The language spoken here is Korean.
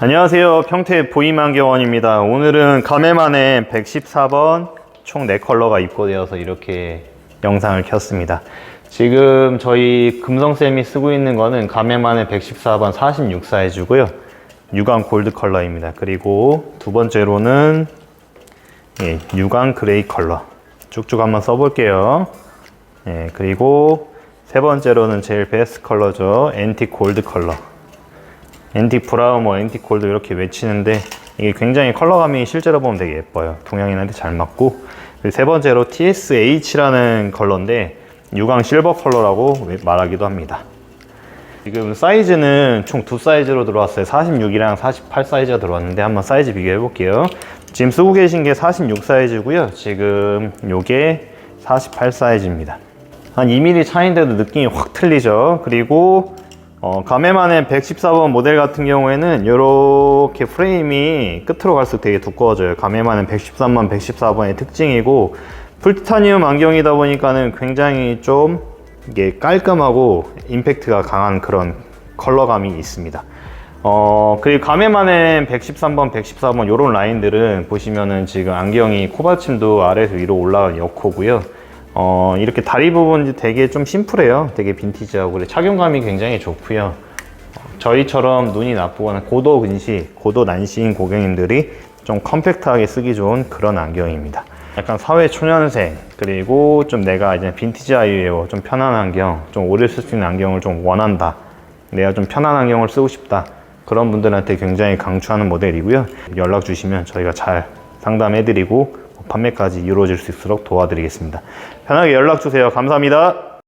안녕하세요. 평택 보임안경원입니다. 오늘은 가메만의 114번 총 4컬러가 입고되어서 이렇게 영상을 켰습니다. 지금 저희 금성쌤이 쓰고 있는 거는 가메만의 114번 46 사이즈고요. 유광 골드 컬러입니다. 그리고 두 번째로는 예, 유광 그레이 컬러. 쭉쭉 한번 써볼게요. 예, 그리고 세 번째로는 제일 베스트 컬러죠. 앤틱 골드 컬러. 앤틱 브라운, 뭐 앤틱 골드 이렇게 외치는데 이게 굉장히 컬러감이 실제로 보면 되게 예뻐요. 동양인한테 잘 맞고 세 번째로 TSH라는 컬러인데 유광 실버 컬러라고 말하기도 합니다. 지금 사이즈는 총 두 사이즈로 들어왔어요. 46이랑 48 사이즈가 들어왔는데 한번 사이즈 비교해 볼게요. 지금 쓰고 계신 게 46 사이즈고요. 지금 요게 48 사이즈입니다. 한 2mm 차이인데도 느낌이 확 틀리죠. 그리고 어, 가메만의 114번 모델 같은 경우에는 이렇게 프레임이 끝으로 갈수록 되게 두꺼워져요. 가메만은 113번, 114번의 특징이고 풀티타늄 안경이다 보니까는 굉장히 좀 이게 깔끔하고 임팩트가 강한 그런 컬러감이 있습니다. 어, 그리고 가메만의 113번, 114번 이런 라인들은 보시면은 지금 안경이 코받침도 아래에서 위로 올라간 여코고요. 어, 이렇게 다리 부분이 되게 좀 심플해요. 되게 빈티지하고 그래 착용감이 굉장히 좋고요. 어, 저희처럼 눈이 나쁘거나 고도 근시, 고도 난시인 고객님들이 좀 컴팩트하게 쓰기 좋은 그런 안경입니다. 약간 사회 초년생 그리고 좀 내가 이제 빈티지 아이웨어 좀 편한 안경, 좀 오래 쓸 수 있는 안경을 좀 원한다. 내가 좀 편한 안경을 쓰고 싶다. 그런 분들한테 굉장히 강추하는 모델이고요. 연락 주시면 저희가 잘 상담해드리고 판매까지 이루어질 수 있도록 도와드리겠습니다. 편하게 연락 주세요. 감사합니다.